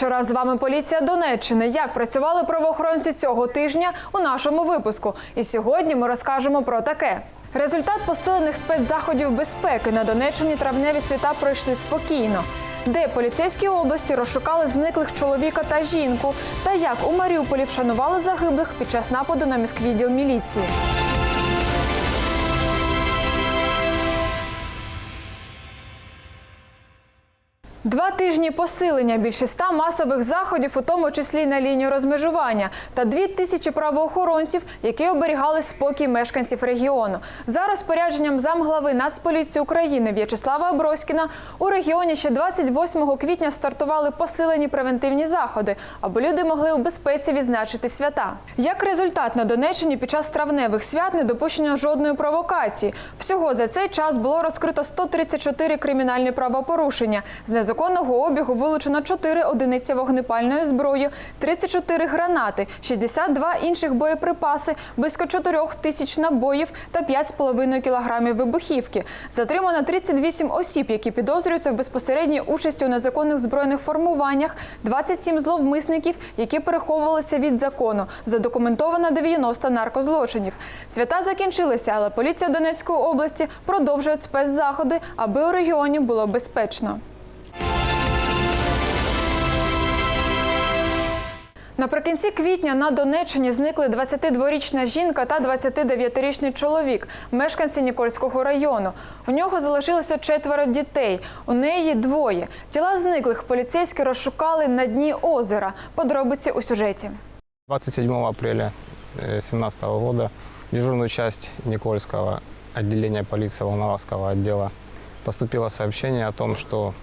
вечора. З вами поліція Донеччини. Як працювали правоохоронці цього тижня у нашому випуску? І сьогодні ми розкажемо про таке. Результат посилених спецзаходів безпеки на Донеччині травневі свята пройшли спокійно. Де поліцейські області розшукали зниклих чоловіка та жінку, та як у Маріуполі вшанували загиблих під час нападу на міськвідділ міліції. Два тижні посилення, більше ста масових заходів, у тому числі на лінії розмежування, та дві тисячі правоохоронців, які оберігали спокій мешканців регіону. За розпорядженням замглави Нацполіції України В'ячеслава Аброськіна у регіоні ще 28 квітня стартували посилені превентивні заходи, аби люди могли у безпеці відзначити свята. Як результат на Донеччині під час травневих свят не допущено жодної провокації. Всього за цей час було розкрито 134 кримінальні правопорушення. З незаконного обігу вилучено 4 одиниці вогнепальної зброї, 34 гранати, 62 інших боєприпаси, близько 4 тисяч набоїв та 5,5 кілограмів вибухівки. Затримано 38 осіб, які підозрюються в безпосередній участі у незаконних збройних формуваннях, 27 зловмисників, які переховувалися від закону. Задокументовано 90 наркозлочинів. Свята закінчилися, але поліція Донецької області продовжує спецзаходи, аби у регіоні було безпечно. Наприкінці квітня на Донеччині зникли 22-річна жінка та 29-річний чоловік, мешканці Нікольського району. У нього залишилося четверо дітей. У неї двоє. Тіла зниклих поліцейські розшукали на дні озера. Подробиці у сюжеті. 27 апреля 2017 года в дежурную часть Никольского отделения полиции Волноваского отдела поступило сообщение о том, что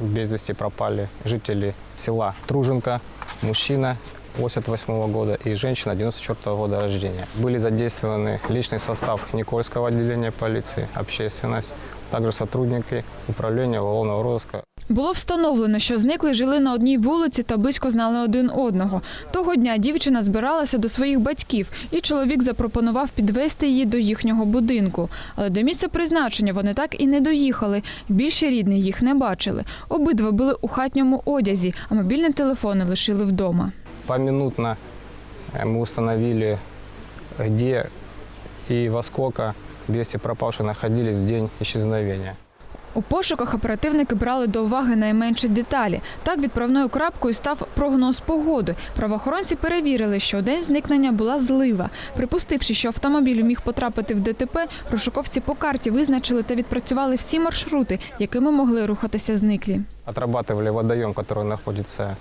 без вести пропали жители села Труженко, мужчина 88 года и женщина 94 года рождения. Были задействованы личный состав Никольского отделения полиции, общественность, также сотрудники управления уголовного розыска Було встановлено, що зникли жили на одній вулиці та близько знали один одного. Того дня дівчина збиралася до своїх батьків, і чоловік запропонував підвести її до їхнього будинку. Але до місця призначення вони так і не доїхали. Більше рідних їх не бачили. Обидва були у хатньому одязі, а мобільні телефони лишили вдома. Поминутно э, мы установили, где и во сколько вести пропавшие находились в день исчезновения. У пошуках оперативники брали до уваги найменші деталі. Так відправною крапкою став прогноз погоди. Правоохоронці перевірили, що у день зникнення була злива. Припустивши, що автомобіль міг потрапити в ДТП, розшуковці по карті визначили та відпрацювали всі маршрути, якими могли рухатися зниклі. Отрабатывали водоем, который находится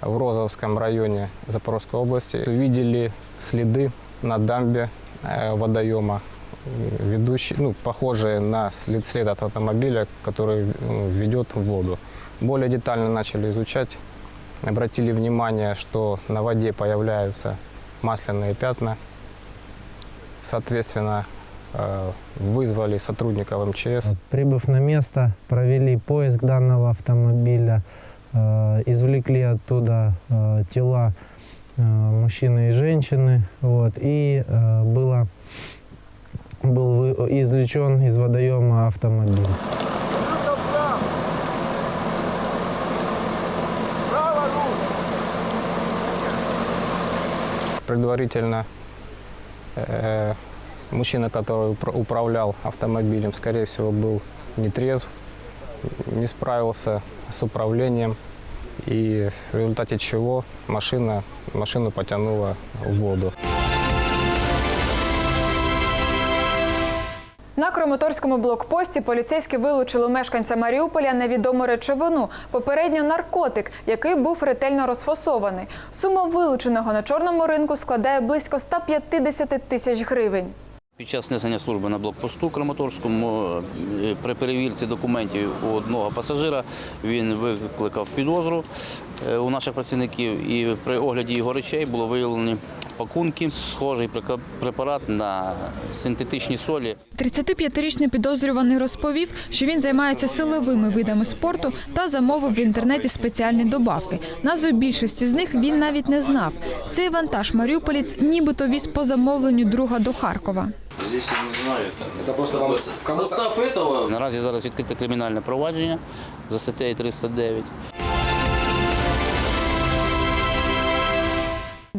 в Розовском районе Запорожской области. Увидели следы на дамбе э, водоема, М, ведущие, ну, похожие на след, след от автомобиля, который ну, ведет в воду. Более детально начали изучать, обратили внимание, что на воде появляются масляные пятна. Соответственно, э, вызвали сотрудников МЧС. Прибыв на место, провели поиск данного автомобиля, э, извлекли оттуда э, тела мужчины и женщины, вот, и было, был извлечен из водоема автомобиль. Предварительно э, мужчина, который упра- управлял автомобилем, скорее всего, был нетрезв, не справился с управлением, и в результате чего машина, машину потянула в воду. На Краматорському блокпості поліцейські вилучили мешканця Маріуполя невідому речовину, попередньо наркотик, який був ретельно розфасований. Сума вилученого на чорному ринку складає близько 150 тисяч гривень. Під час несення служби на блокпосту Краматорському е, при перевірці документів у одного пасажира він викликав підозру у наших працівників і при огляді його речей було виявлені пакунки, схожий препарат на синтетичні солі. 35-річний підозрюваний розповів, що він займається силовими видами спорту та замовив в інтернеті спеціальні добавки. Назви більшості з них він навіть не знав. Цей вантаж маріуполець нібито віз по замовленню друга до Харкова. Здесь я не знаю. Це просто вам состав этого. Наразі зараз відкрите кримінальне провадження за статтею 309.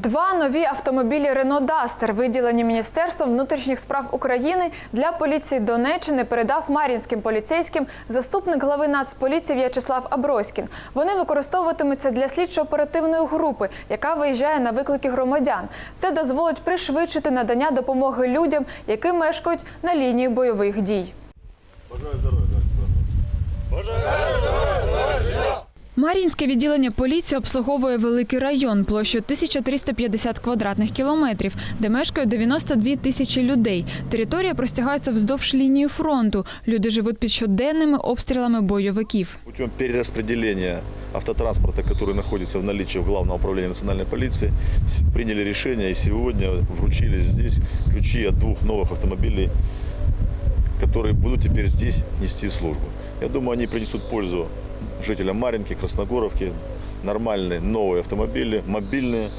Два нові автомобілі Рено Дастер, виділені Міністерством внутрішніх справ України для поліції Донеччини, передав мар'їнським поліцейським заступник глави Нацполіції В'ячеслав Аброськін. Вони використовуватимуться для слідчо-оперативної групи, яка виїжджає на виклики громадян. Це дозволить пришвидшити надання допомоги людям, які мешкають на лінії бойових дій. Мар'їнське відділення поліції обслуговує великий район площею 1350 квадратних кілометрів, де мешкають 92 тисячі людей. Територія простягається вздовж лінії фронту. Люди живуть під щоденними обстрілами бойовиків. Путем перераспределения автотранспорта, который находится в наличии в Главного управления национальной полиции, с- приняли решение и сегодня вручили здесь ключи от двух новых автомобилей, которые будут теперь здесь нести службу. Я думаю, они принесут пользу жителям Маринки, Красногоровки. Нормальные новые автомобили, мобильные.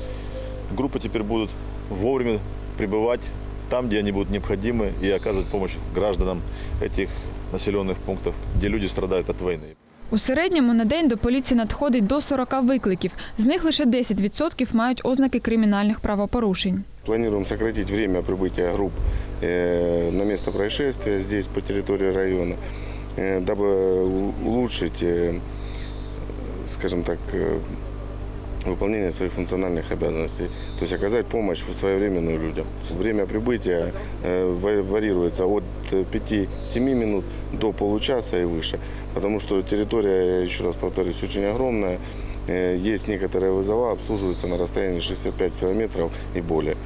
Группы теперь будут вовремя прибывать там, где они будут необходимы и оказывать помощь гражданам этих населенных пунктов, где люди страдают от войны. У середньому на день до поліції надходить до 40 викликів. З них лише 10% мають ознаки кримінальних правопорушень. Планируем сократить время прибытия групп э, на место происшествия здесь по территории района, э, дабы у- улучшить, э, скажем так, э, выполнение своих функциональных обязанностей, то есть оказать помощь своевременную людям. Время прибытия э, ва- варьируется от 5-7 минут до получаса и выше, потому что территория, я еще раз повторюсь, очень огромная. Э, Есть некоторые вызова, обслуживаются на расстоянии 65 километров и более.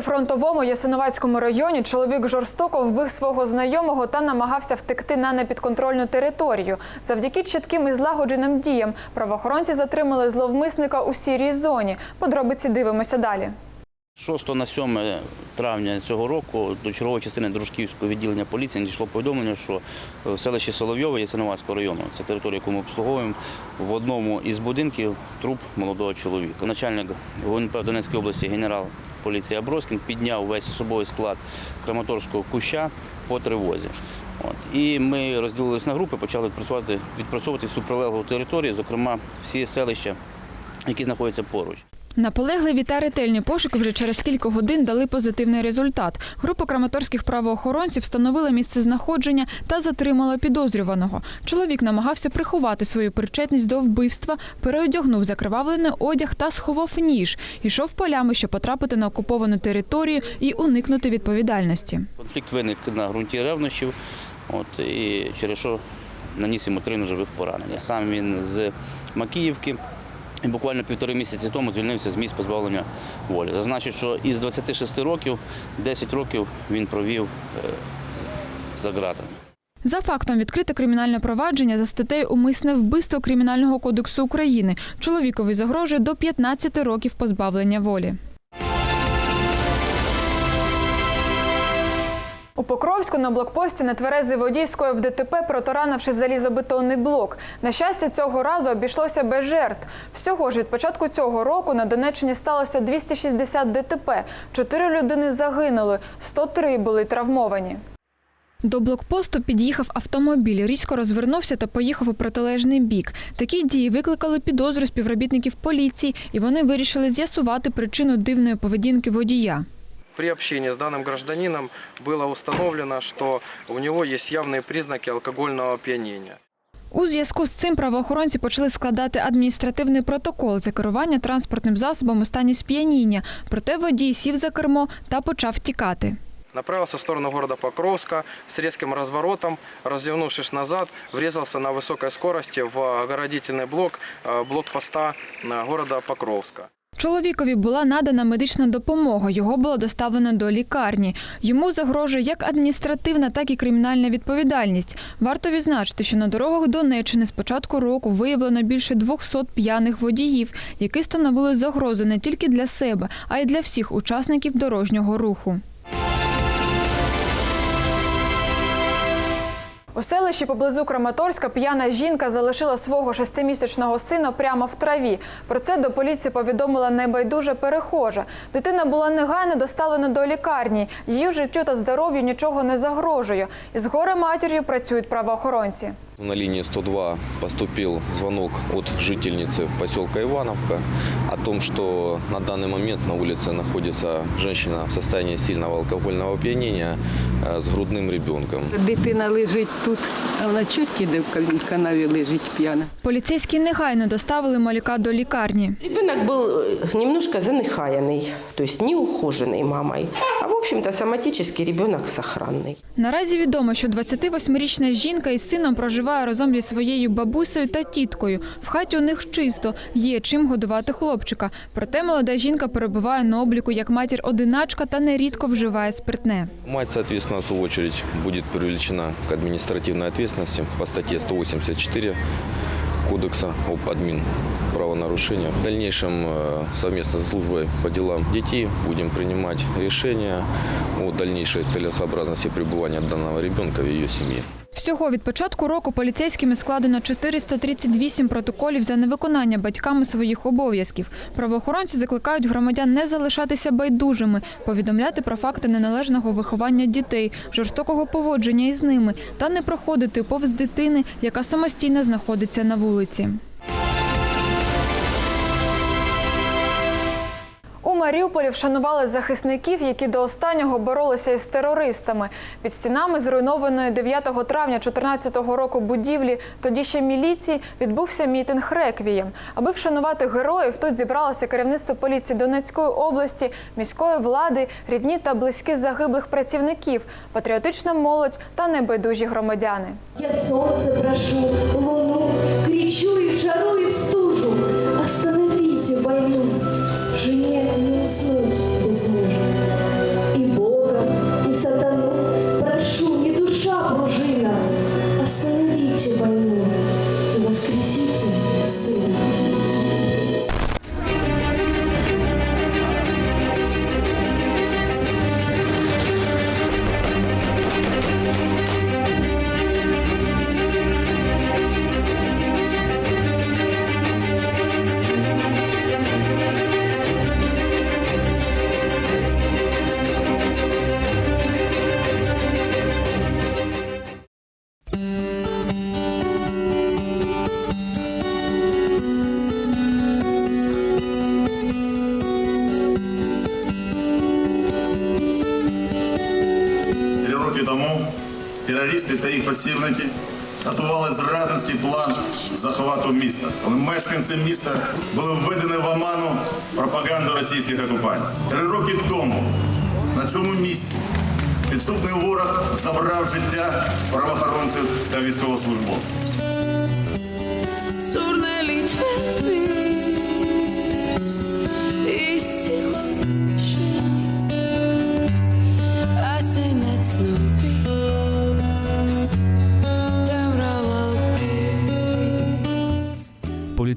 Прифронтовому Ясиновацькому районі чоловік жорстоко вбив свого знайомого та намагався втекти на непідконтрольну територію. Завдяки чітким і злагодженим діям правоохоронці затримали зловмисника у сірій зоні. Подробиці дивимося далі. 6 на 7 травня цього року до чергової частини Дружківського відділення поліції надійшло повідомлення, що в селищі Соловйове Ясиновацького району, це територія, яку ми обслуговуємо, в одному із будинків труп молодого чоловіка. Начальник ГУНП Донецької області генерал поліції Аброскін підняв весь особовий склад Краматорського куща по тривозі. От. І ми розділилися на групи, почали відпрацьовувати, відпрацьовувати всю прилеглу територію, зокрема всі селища, які знаходяться поруч. Наполегливі та ретельні пошуки вже через кілька годин дали позитивний результат. Група краматорських правоохоронців встановила місце знаходження та затримала підозрюваного. Чоловік намагався приховати свою причетність до вбивства, переодягнув закривавлений одяг та сховав ніж. Ішов полями, щоб потрапити на окуповану територію і уникнути відповідальності. Конфлікт виник на ґрунті ревнощів, от, і через що наніс йому три ножових поранення. Сам він з Макіївки і буквально півтори місяці тому звільнився з місць позбавлення волі. Зазначу, що із 26 років 10 років він провів е, за ґратами. За фактом відкрите кримінальне провадження за статтею умисне вбивство Кримінального кодексу України. Чоловікові загрожує до 15 років позбавлення волі. У Покровську на блокпості нетверезий водій скоїв ДТП, протаранивши залізобетонний блок. На щастя, цього разу обійшлося без жертв. Всього ж від початку цього року на Донеччині сталося 260 ДТП. Чотири людини загинули, 103 були травмовані. До блокпосту під'їхав автомобіль, різко розвернувся та поїхав у протилежний бік. Такі дії викликали підозру співробітників поліції, і вони вирішили з'ясувати причину дивної поведінки водія При общении с данным гражданином было установлено, что у него есть явные признаки алкогольного опьянения. У зв'язку з цим правоохоронці почали складати адміністративний протокол за керування транспортним засобом у стані сп'яніння. Проте водій сів за кермо та почав тікати. Направился в сторону города Покровска с резким разворотом, развернувшись назад, врезался на высокой скорости в огородительный блок э, блокпоста э, города Покровска. Чоловікові була надана медична допомога. Його було доставлено до лікарні. Йому загрожує як адміністративна, так і кримінальна відповідальність. Варто відзначити, що на дорогах Донеччини з початку року виявлено більше 200 п'яних водіїв, які становили загрозу не тільки для себе, а й для всіх учасників дорожнього руху. У селищі поблизу Краматорська п'яна жінка залишила свого шестимісячного сина прямо в траві. Про це до поліції повідомила небайдужа перехожа. Дитина була негайно доставлена до лікарні. Її життю та здоров'ю нічого не загрожує. Із горе матір'ю працюють правоохоронці. На линии 102 поступил звонок от жительницы поселка Ивановка о том, что на данный момент на улице находится женщина в состоянии сильного алкогольного опьянения э, с грудным ребенком. Дитина лежить тут, а вона чуть іде в канаві лежить п'яна. Поліцейські негайно доставили малюка до лікарні. Ребенок был э, немножко заныхаянный, то есть неухоженный мамой. А в общем-то соматический ребенок сохранный. Наразі відомо, що 28-річна жінка із сином проживає разом зі своєю бабусею та тіткою. В хаті у них чисто, є чим годувати хлопчика. Проте молода жінка перебуває на обліку як матір-одиначка та нерідко вживає спиртне. Мать, соответственно, в свою очередь будет привлечена к административной ответственности по статье 184 Кодекса об админ правонарушениях. В дальнейшем э, совместно с службой по делам детей будем принимать решения о дальнейшей целесообразности пребывания данного ребенка в ее семье. Всього від початку року поліцейськими складено 438 протоколів за невиконання батьками своїх обов'язків. Правоохоронці закликають громадян не залишатися байдужими, повідомляти про факти неналежного виховання дітей, жорстокого поводження із ними та не проходити повз дитини, яка самостійно знаходиться на вулиці. Маріуполі вшанували захисників, які до останнього боролися із терористами. Під стінами зруйнованої 9 травня 2014 року будівлі тоді ще міліції відбувся мітинг реквієм. Аби вшанувати героїв, тут зібралося керівництво поліції Донецької області, міської влади, рідні та близькі загиблих працівників, патріотична молодь та небайдужі громадяни. Я солнце прошу, луну, кричу и в жару, и в стужу. Остановите войну, терористи та їх посібники готували зрадницький план захвату міста. Але мешканці міста були введені в оману пропаганду російських окупантів. Три роки тому на цьому місці підступний ворог забрав життя правоохоронців та військовослужбовців.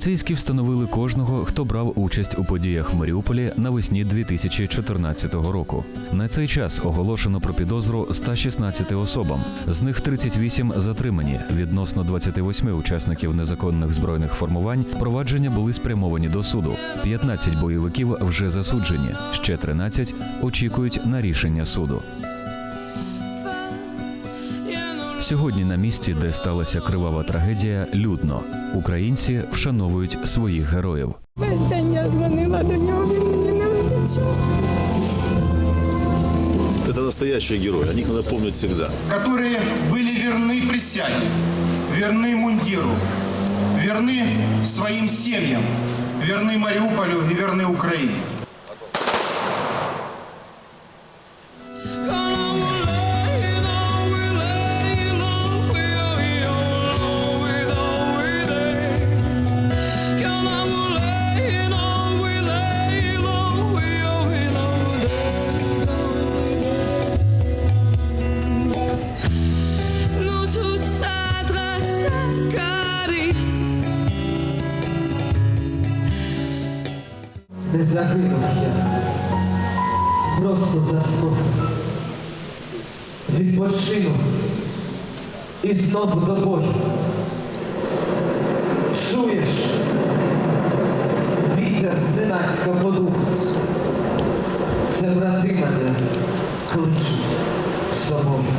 Поліцейські встановили кожного, хто брав участь у подіях в Маріуполі навесні 2014 року. На цей час оголошено про підозру 116 особам. З них 38 затримані. Відносно 28 учасників незаконних збройних формувань провадження були спрямовані до суду. 15 бойовиків вже засуджені. Ще 13 очікують на рішення суду. Сьогодні на місці, де сталася кривава трагедія, людно. Українці вшановують своїх героїв. Весь день я дзвонила до нього, він мені не відповідав. Это настоящие герои, о них надо помнить всегда. которые были верны присяге, верны мундиру, верны своим семьям, верны Мариуполю и верны Украине. Загинув я, просто заснув. Відпочину і знову до бою. Чуєш? Вітер зненацька подух. Це брати мене кличуть з собою.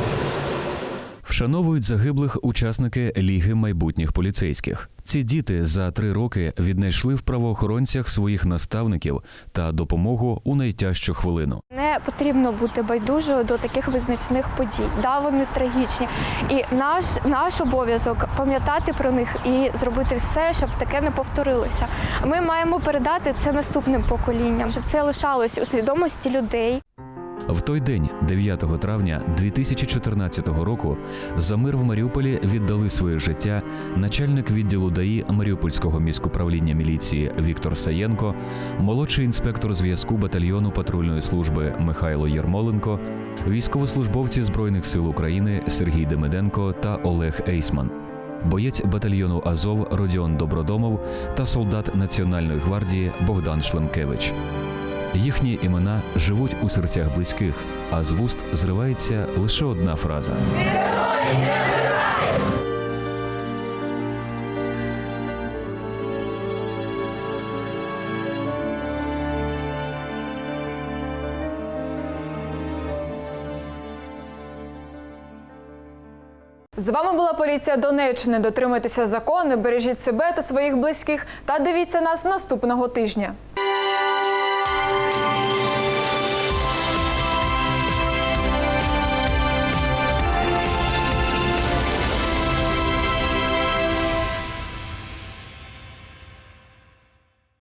Вшановують загиблих учасники Ліги майбутніх поліцейських. Ці діти за три роки віднайшли в правоохоронцях своїх наставників та допомогу у найтяжчу хвилину. Не потрібно бути байдужою до таких визначних подій. Да, вони трагічні. І наш, наш обов'язок пам'ятати про них і зробити все, щоб таке не повторилося. Ми маємо передати це наступним поколінням, щоб це лишалось у свідомості людей. В той день, 9 травня 2014 року, за мир в Маріуполі віддали своє життя начальник відділу ДАІ Маріупольського міськуправління міліції Віктор Саєнко, молодший інспектор зв'язку батальйону патрульної служби Михайло Єрмоленко, військовослужбовці Збройних сил України Сергій Демиденко та Олег Ейсман. Боєць батальйону Азов Родіон Добродомов та солдат Національної гвардії Богдан Шлемкевич. Їхні імена живуть у серцях близьких, а з вуст зривається лише одна фраза. З вами була поліція Донеччини. Дотримуйтеся закону, бережіть себе та своїх близьких та дивіться нас наступного тижня.